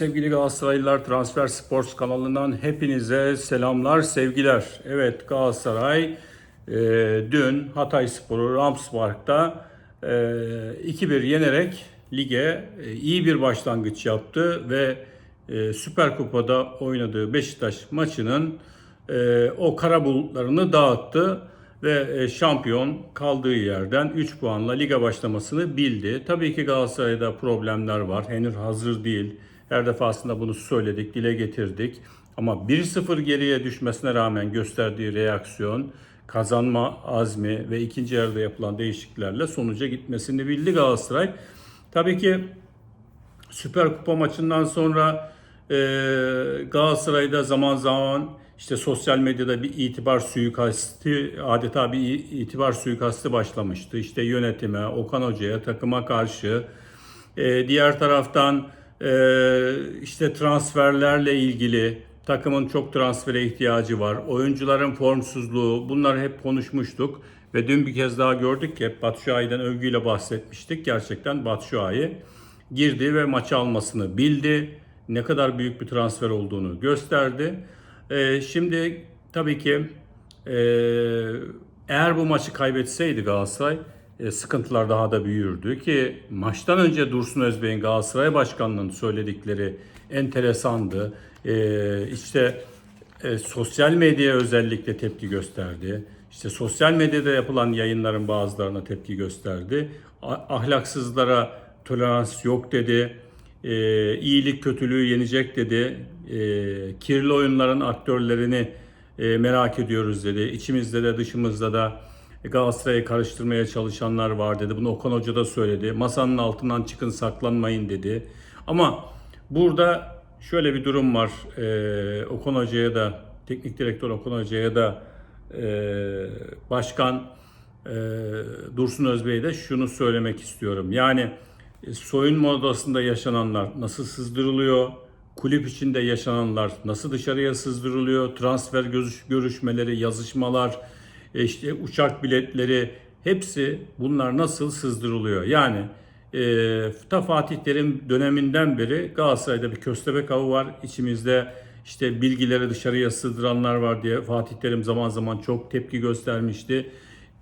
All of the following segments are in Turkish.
Sevgili Galatasaraylılar Transfer Sports kanalından hepinize selamlar, sevgiler. Evet Galatasaray e, dün Hatay Sporu Rams Park'ta e, 2-1 yenerek lige e, iyi bir başlangıç yaptı ve e, Süper Kupa'da oynadığı Beşiktaş maçının e, o kara bulutlarını dağıttı ve e, şampiyon kaldığı yerden 3 puanla liga başlamasını bildi. Tabii ki Galatasaray'da problemler var. Henüz hazır değil. Her defasında bunu söyledik, dile getirdik. Ama 1-0 geriye düşmesine rağmen gösterdiği reaksiyon, kazanma azmi ve ikinci yarıda yapılan değişikliklerle sonuca gitmesini bildi Galatasaray. Tabii ki Süper Kupa maçından sonra e, Galatasaray'da zaman zaman işte sosyal medyada bir itibar suikasti, adeta bir itibar suikasti başlamıştı. İşte yönetime, Okan Hoca'ya, takıma karşı. E, diğer taraftan işte transferlerle ilgili takımın çok transfere ihtiyacı var. Oyuncuların formsuzluğu bunlar hep konuşmuştuk. Ve dün bir kez daha gördük ki hep Batshuayi'den övgüyle bahsetmiştik. Gerçekten Batshuayi girdi ve maçı almasını bildi. Ne kadar büyük bir transfer olduğunu gösterdi. Ee, şimdi tabii ki e, eğer bu maçı kaybetseydi Galatasaray sıkıntılar daha da büyürdü ki maçtan önce Dursun Özbey'in Galatasaray Başkanlığı'nın söyledikleri enteresandı. E, işte e, sosyal medyaya özellikle tepki gösterdi. İşte sosyal medyada yapılan yayınların bazılarına tepki gösterdi. Ahlaksızlara tolerans yok dedi. E, iyilik kötülüğü yenecek dedi. E, kirli oyunların aktörlerini e, merak ediyoruz dedi. İçimizde de dışımızda da Galatasaray'ı karıştırmaya çalışanlar var dedi. Bunu Okan Hoca da söyledi. Masanın altından çıkın saklanmayın dedi. Ama burada şöyle bir durum var. E, Okan Hoca'ya da, teknik direktör Okan Hoca'ya da e, başkan e, Dursun Özbey'e de şunu söylemek istiyorum. Yani e, soyunma odasında yaşananlar nasıl sızdırılıyor? Kulüp içinde yaşananlar nasıl dışarıya sızdırılıyor? Transfer görüş, görüşmeleri, yazışmalar, e, işte uçak biletleri hepsi bunlar nasıl sızdırılıyor? Yani e, ta Fatih Terim döneminden beri Galatasaray'da bir köstebek avı var. İçimizde işte bilgileri dışarıya sızdıranlar var diye Fatih Terim zaman zaman çok tepki göstermişti.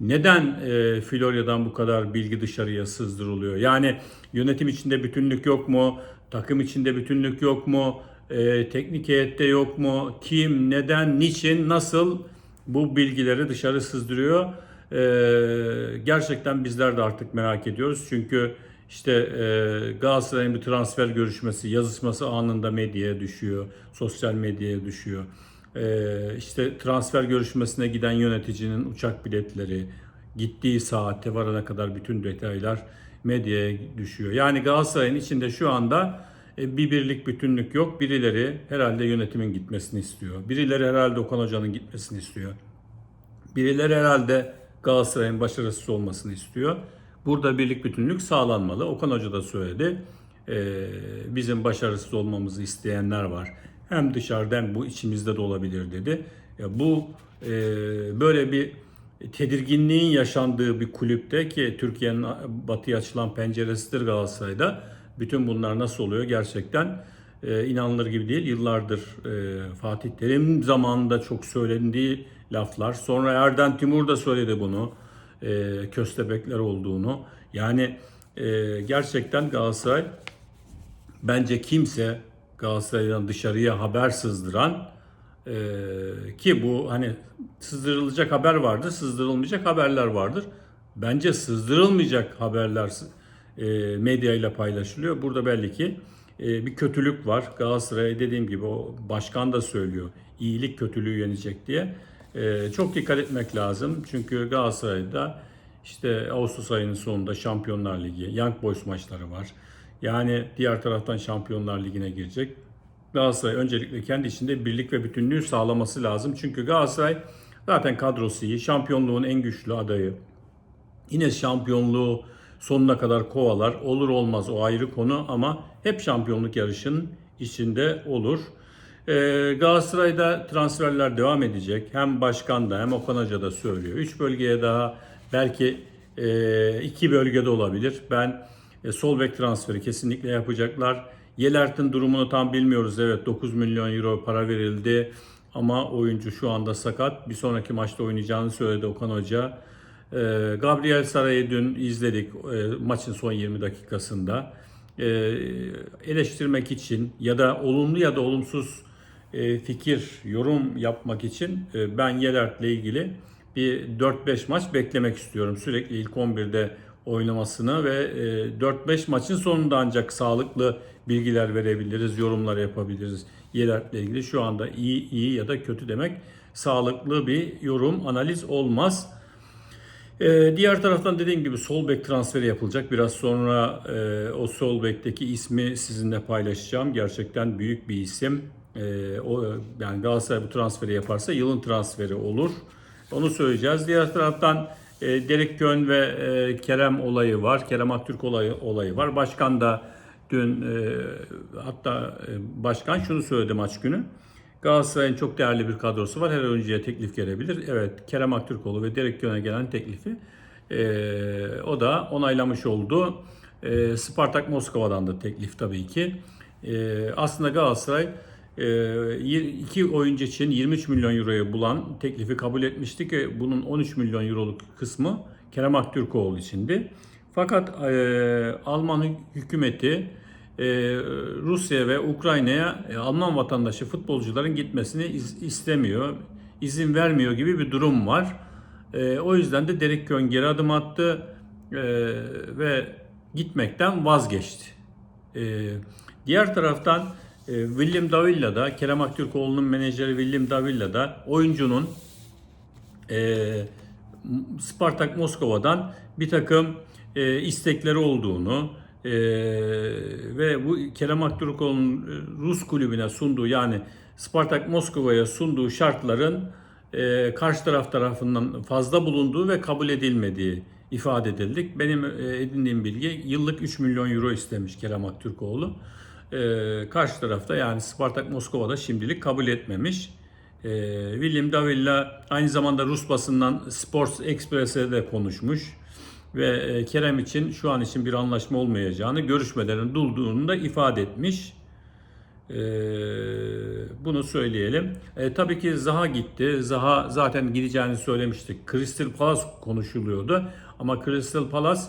Neden e, Florya'dan bu kadar bilgi dışarıya sızdırılıyor? Yani yönetim içinde bütünlük yok mu? Takım içinde bütünlük yok mu? E, teknik heyette yok mu? Kim, neden, niçin, nasıl bu bilgileri dışarı sızdırıyor? E, gerçekten bizler de artık merak ediyoruz. Çünkü işte e, Galatasaray'ın bir transfer görüşmesi, yazışması anında medyaya düşüyor, sosyal medyaya düşüyor. Ee, işte transfer görüşmesine giden yöneticinin uçak biletleri, gittiği saatte varana kadar bütün detaylar medyaya düşüyor. Yani Galatasaray'ın içinde şu anda e, bir birlik bütünlük yok. Birileri herhalde yönetimin gitmesini istiyor. Birileri herhalde Okan Hoca'nın gitmesini istiyor. Birileri herhalde Galatasaray'ın başarısız olmasını istiyor. Burada birlik bütünlük sağlanmalı. Okan Hoca da söyledi. Ee, bizim başarısız olmamızı isteyenler var. Hem dışarıda hem bu içimizde de olabilir dedi. Bu e, böyle bir tedirginliğin yaşandığı bir kulüpte ki Türkiye'nin batıya açılan penceresidir Galatasaray'da. Bütün bunlar nasıl oluyor gerçekten e, inanılır gibi değil. Yıllardır e, Fatih Terim zamanında çok söylendiği laflar. Sonra Erden Timur da söyledi bunu. E, köstebekler olduğunu. Yani e, gerçekten Galatasaray bence kimse Galatasaray'dan dışarıya haber sızdıran e, ki bu hani sızdırılacak haber vardır, sızdırılmayacak haberler vardır. Bence sızdırılmayacak haberler e, medya ile paylaşılıyor. Burada belli ki e, bir kötülük var. Galatasaray dediğim gibi o başkan da söylüyor. İyilik kötülüğü yenecek diye. E, çok dikkat etmek lazım. Çünkü Galatasaray'da işte Ağustos ayının sonunda Şampiyonlar Ligi, Young Boys maçları var. Yani diğer taraftan Şampiyonlar Ligi'ne girecek. Galatasaray öncelikle kendi içinde birlik ve bütünlüğü sağlaması lazım. Çünkü Galatasaray zaten kadrosu iyi. Şampiyonluğun en güçlü adayı. Yine şampiyonluğu sonuna kadar kovalar. Olur olmaz o ayrı konu ama hep şampiyonluk yarışının içinde olur. Ee, Galatasaray'da transferler devam edecek. Hem başkan da hem Okan Hoca da söylüyor. Üç bölgeye daha belki e, iki bölgede olabilir. Ben e, sol bek transferi kesinlikle yapacaklar. Yelert'in durumunu tam bilmiyoruz. Evet 9 milyon euro para verildi ama oyuncu şu anda sakat. Bir sonraki maçta oynayacağını söyledi Okan Hoca. Ee, Gabriel Saray'ı dün izledik e, maçın son 20 dakikasında. Ee, eleştirmek için ya da olumlu ya da olumsuz e, fikir, yorum yapmak için e, ben Yelert'le ilgili bir 4-5 maç beklemek istiyorum. Sürekli ilk 11'de oynamasını ve e, 4-5 maçın sonunda ancak sağlıklı bilgiler verebiliriz, yorumlar yapabiliriz Yelert'le ilgili. Şu anda iyi, iyi ya da kötü demek sağlıklı bir yorum, analiz olmaz. Ee, diğer taraftan dediğim gibi sol bek transferi yapılacak. Biraz sonra e, o sol bekteki ismi sizinle paylaşacağım. Gerçekten büyük bir isim. E, o yani Galatasaray bu transferi yaparsa yılın transferi olur. Onu söyleyeceğiz. Diğer taraftan e, Derek Gön ve e, Kerem olayı var. Kerem Aktürk olayı olayı var. Başkan da dün e, hatta e, başkan şunu söyledi maç günü. Galatasaray'ın çok değerli bir kadrosu var. Her oyuncuya teklif gelebilir. Evet Kerem Aktürkoğlu ve Derek Gön'e gelen teklifi e, o da onaylamış oldu. E, Spartak Moskova'dan da teklif tabii ki. E, aslında Galatasaray e, iki oyuncu için 23 milyon euroyu bulan teklifi kabul etmişti ki bunun 13 milyon euroluk kısmı Kerem Aktürkoğlu içindi. Fakat e, Alman hükümeti e, Rusya ve Ukrayna'ya e, Alman vatandaşı futbolcuların gitmesini istemiyor, izin vermiyor gibi bir durum var. E, o yüzden de Derek Kön geri adım attı ve gitmekten vazgeçti. Diğer taraftan William Davilla da Kerem Aktürkoğlu'nun menajeri William Davilla da oyuncunun Spartak Moskova'dan bir takım istekleri olduğunu e, ve bu Kerem Aktürkoğlu'nun e, Rus kulübüne sunduğu yani Spartak Moskova'ya sunduğu şartların e, karşı taraf tarafından fazla bulunduğu ve kabul edilmediği ifade edildik. Benim e, edindiğim bilgi yıllık 3 milyon euro istemiş Kerem Aktürkoğlu. E, karşı tarafta yani Spartak Moskova'da şimdilik kabul etmemiş. E, William Davilla aynı zamanda Rus basından Sports Express'e de konuşmuş ve e, Kerem için şu an için bir anlaşma olmayacağını, görüşmelerin durduğunu da ifade etmiş. E, bunu söyleyelim. E, tabii ki Zaha gitti. Zaha zaten gideceğini söylemiştik. Crystal Palace konuşuluyordu. Ama Crystal Palace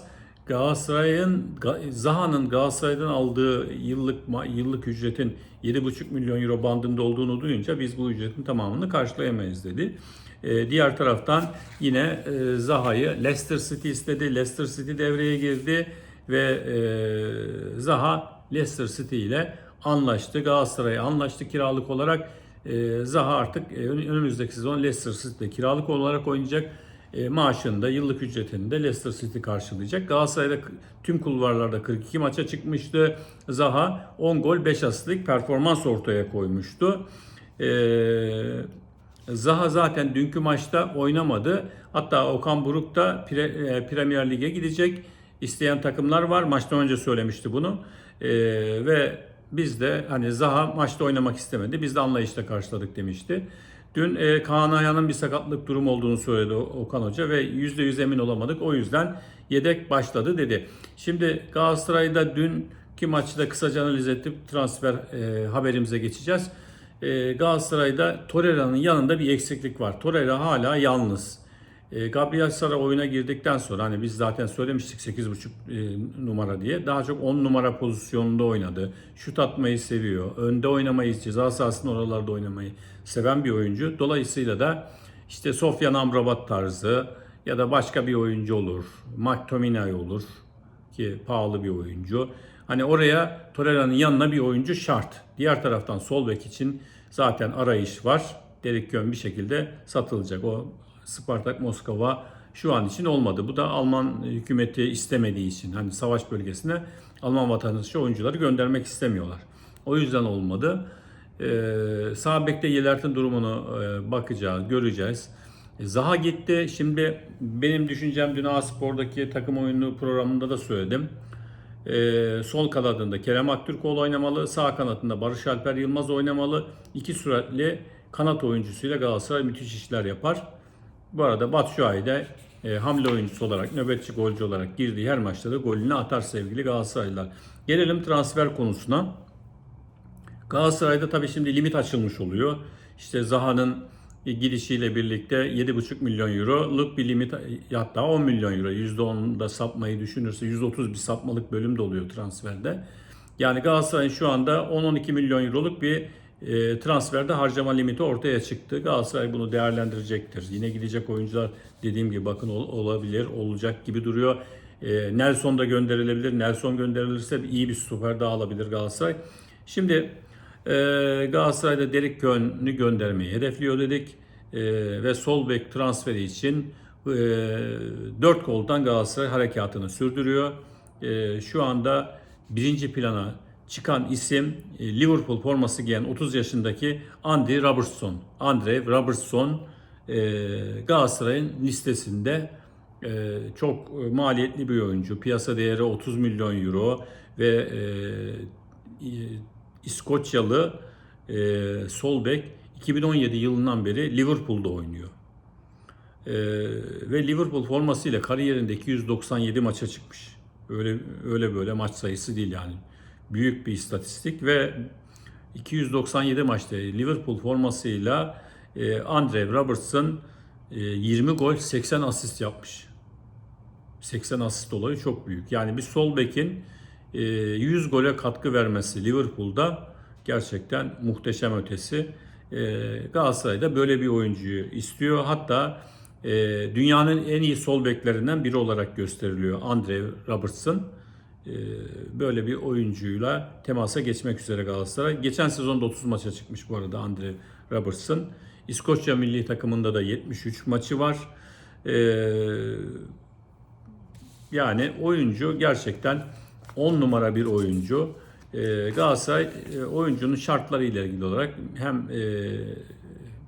Galatasaray'ın Ga- Zaha'nın Galatasaray'dan aldığı yıllık yıllık ücretin 7,5 milyon euro bandında olduğunu duyunca biz bu ücretin tamamını karşılayamayız dedi. Ee, diğer taraftan yine e, Zaha'yı Leicester City istedi. Leicester City devreye girdi ve e, Zaha Leicester City ile anlaştı. Galatasaray anlaştı kiralık olarak. E, Zaha artık önümüzdeki sezon Leicester City'de kiralık olarak oynayacak. E, maaşını da yıllık ücretini de Leicester City karşılayacak. Galatasaray'da tüm kulvarlarda 42 maça çıkmıştı. Zaha 10 gol 5 asistlik performans ortaya koymuştu. E, Zaha zaten dünkü maçta oynamadı. Hatta Okan Buruk da Pre- e, Premier Lig'e gidecek. İsteyen takımlar var. Maçtan önce söylemişti bunu. E, ve biz de hani Zaha maçta oynamak istemedi. Biz de anlayışla karşıladık demişti. Dün e, Kaan Ayhan'ın bir sakatlık durumu olduğunu söyledi Okan Hoca ve %100 emin olamadık. O yüzden yedek başladı dedi. Şimdi Galatasaray'da dünkü maçı da kısaca analiz edip transfer e, haberimize geçeceğiz. E, Galatasaray'da Torreira'nın yanında bir eksiklik var. Torreira hala yalnız. E, Gabriel Sara oyuna girdikten sonra hani biz zaten söylemiştik 8.5 e, numara diye. Daha çok 10 numara pozisyonunda oynadı. Şut atmayı seviyor. Önde oynamayı, ceza sahasının oralarda oynamayı seven bir oyuncu. Dolayısıyla da işte Sofyan Amrabat tarzı ya da başka bir oyuncu olur. McTominay olur ki pahalı bir oyuncu. Hani oraya Torreira'nın yanına bir oyuncu şart. Diğer taraftan sol bek için zaten arayış var. Derek Yön bir şekilde satılacak. O Spartak Moskova şu an için olmadı. Bu da Alman hükümeti istemediği için. Hani savaş bölgesine Alman vatandaşı oyuncuları göndermek istemiyorlar. O yüzden olmadı. Ee, sağ bekte Yelert'in durumunu e, bakacağız, göreceğiz. E, Zaha gitti. Şimdi benim düşüncem dün A-Spor'daki takım oyunu programında da söyledim. Ee, sol kanadında Kerem Aktürkoğlu oynamalı. Sağ kanatında Barış Alper Yılmaz oynamalı. İki süratli kanat oyuncusuyla Galatasaray müthiş işler yapar. Bu arada Batshuayi de e, hamle oyuncusu olarak, nöbetçi golcü olarak girdiği her maçta da golünü atar sevgili Galatasaraylılar. Gelelim transfer konusuna. Galatasaray'da tabii şimdi limit açılmış oluyor. İşte Zaha'nın gidişiyle birlikte 7,5 milyon euroluk bir limit hatta 10 milyon euro %10'da sapmayı düşünürse %30 bir sapmalık bölüm de oluyor transferde. Yani Galatasaray'ın şu anda 10-12 milyon euroluk bir e, transferde harcama limiti ortaya çıktı. Galatasaray bunu değerlendirecektir. Yine gidecek oyuncular dediğim gibi bakın ol- olabilir, olacak gibi duruyor. E, Nelson da gönderilebilir. Nelson gönderilirse iyi bir stoper daha alabilir Galatasaray. Şimdi e, Galatasaray'da Derek Köhn'ü göndermeyi hedefliyor dedik. E, ve sol bek transferi için e, 4 koldan Galatasaray harekatını sürdürüyor. E, şu anda birinci plana çıkan isim e, Liverpool forması giyen 30 yaşındaki Andy Robertson. Andre Robertson e, Galatasaray'ın listesinde e, çok maliyetli bir oyuncu. Piyasa değeri 30 milyon euro ve İskoçyalı sol bek 2017 yılından beri Liverpool'da oynuyor. E, ve Liverpool formasıyla kariyerinde 297 maça çıkmış. Öyle öyle böyle maç sayısı değil yani. Büyük bir istatistik ve 297 maçta Liverpool formasıyla e, Andre Robertson e, 20 gol 80 asist yapmış. 80 asist olayı çok büyük. Yani bir sol bekin e, 100 gole katkı vermesi Liverpool'da gerçekten muhteşem ötesi. E, Galatasaray'da böyle bir oyuncuyu istiyor. Hatta e, dünyanın en iyi sol beklerinden biri olarak gösteriliyor Andre Robertson. E, böyle bir oyuncuyla temasa geçmek üzere Galatasaray. Geçen sezonda 30 maça çıkmış bu arada Andre Robertson. İskoçya milli takımında da 73 maçı var. E, yani oyuncu gerçekten 10 numara bir oyuncu. Ee, Galatasaray e, oyuncunun şartları ile ilgili olarak hem e,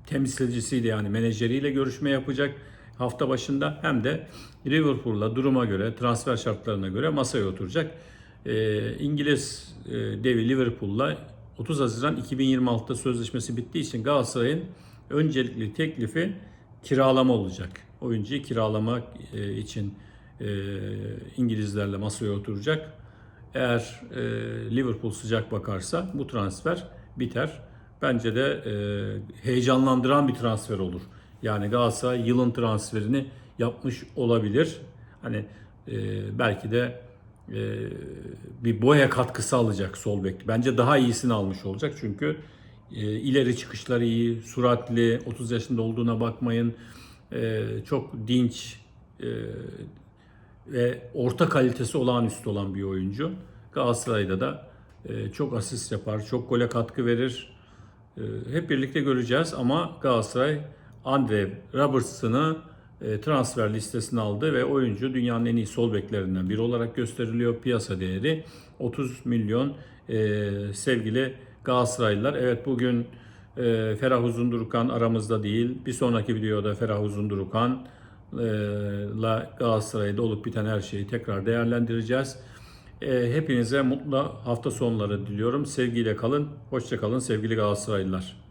temsilcisiyle yani menajeriyle görüşme yapacak hafta başında hem de Liverpool'la duruma göre transfer şartlarına göre masaya oturacak. Ee, İngiliz e, devi Liverpool'la 30 Haziran 2026'da sözleşmesi bittiği için Galatasaray'ın öncelikli teklifi kiralama olacak. Oyuncuyu kiralamak e, için e, İngilizlerle masaya oturacak. Eğer e, Liverpool sıcak bakarsa bu transfer biter. Bence de e, heyecanlandıran bir transfer olur. Yani Galatasaray yılın transferini yapmış olabilir. Hani e, belki de e, bir boya katkısı alacak sol bek. Bence daha iyisini almış olacak çünkü e, ileri çıkışları iyi, suratli, 30 yaşında olduğuna bakmayın. E, çok dinç, e, ve orta kalitesi olağanüstü olan bir oyuncu. Galatasaray'da da e, çok asist yapar, çok gole katkı verir. E, hep birlikte göreceğiz ama Galatasaray Andre Robertson'ı e, transfer listesine aldı ve oyuncu dünyanın en iyi sol beklerinden biri olarak gösteriliyor. Piyasa değeri 30 milyon e, sevgili Galatasaraylılar. Evet bugün e, Ferah Uzundurukan aramızda değil. Bir sonraki videoda Ferah Uzundurukan la Galatasaray'da olup biten her şeyi tekrar değerlendireceğiz. Hepinize mutlu hafta sonları diliyorum. Sevgiyle kalın, hoşça kalın sevgili Galatasaraylılar.